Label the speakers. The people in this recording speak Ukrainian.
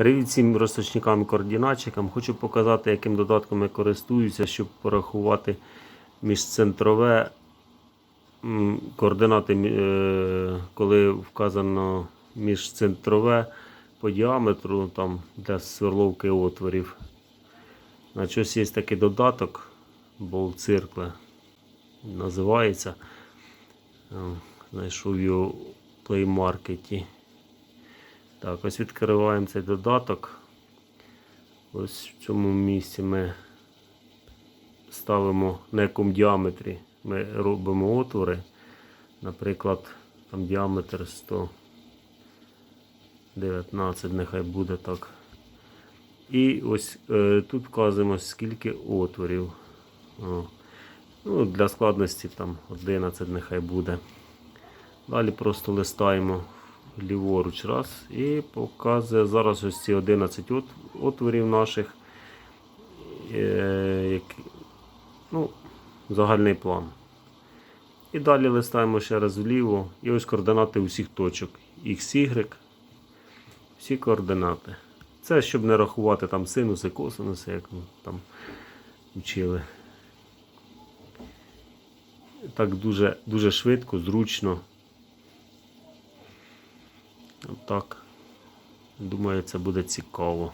Speaker 1: Привіт всім розточникам і координатчикам. Хочу показати, яким додатком я користуюся, щоб порахувати міжцентрове координати, е, коли вказано міжцентрове по діаметру там, для сверловки отворів. Значить, ось є такий додаток, Circle називається. Е, Знайшов його в Play Market. Так, ось відкриваємо цей додаток. Ось в цьому місці ми ставимо на якому діаметрі ми робимо отвори. Наприклад, там діаметр 119, нехай буде так. І ось е, тут вказуємо, скільки отворів. О. Ну, для складності там 11 нехай буде. Далі просто листаємо ліворуч раз і показує зараз ось ці 11 от- отворів наших. Е, які- ну, загальний план. І далі листаємо ще раз вліво. І ось координати усіх точок. X, Y. Всі координати. Це щоб не рахувати там синуси, косинуси, як ми там вчили. Так дуже, дуже швидко, зручно. Отак. Думаю, це буде цікаво.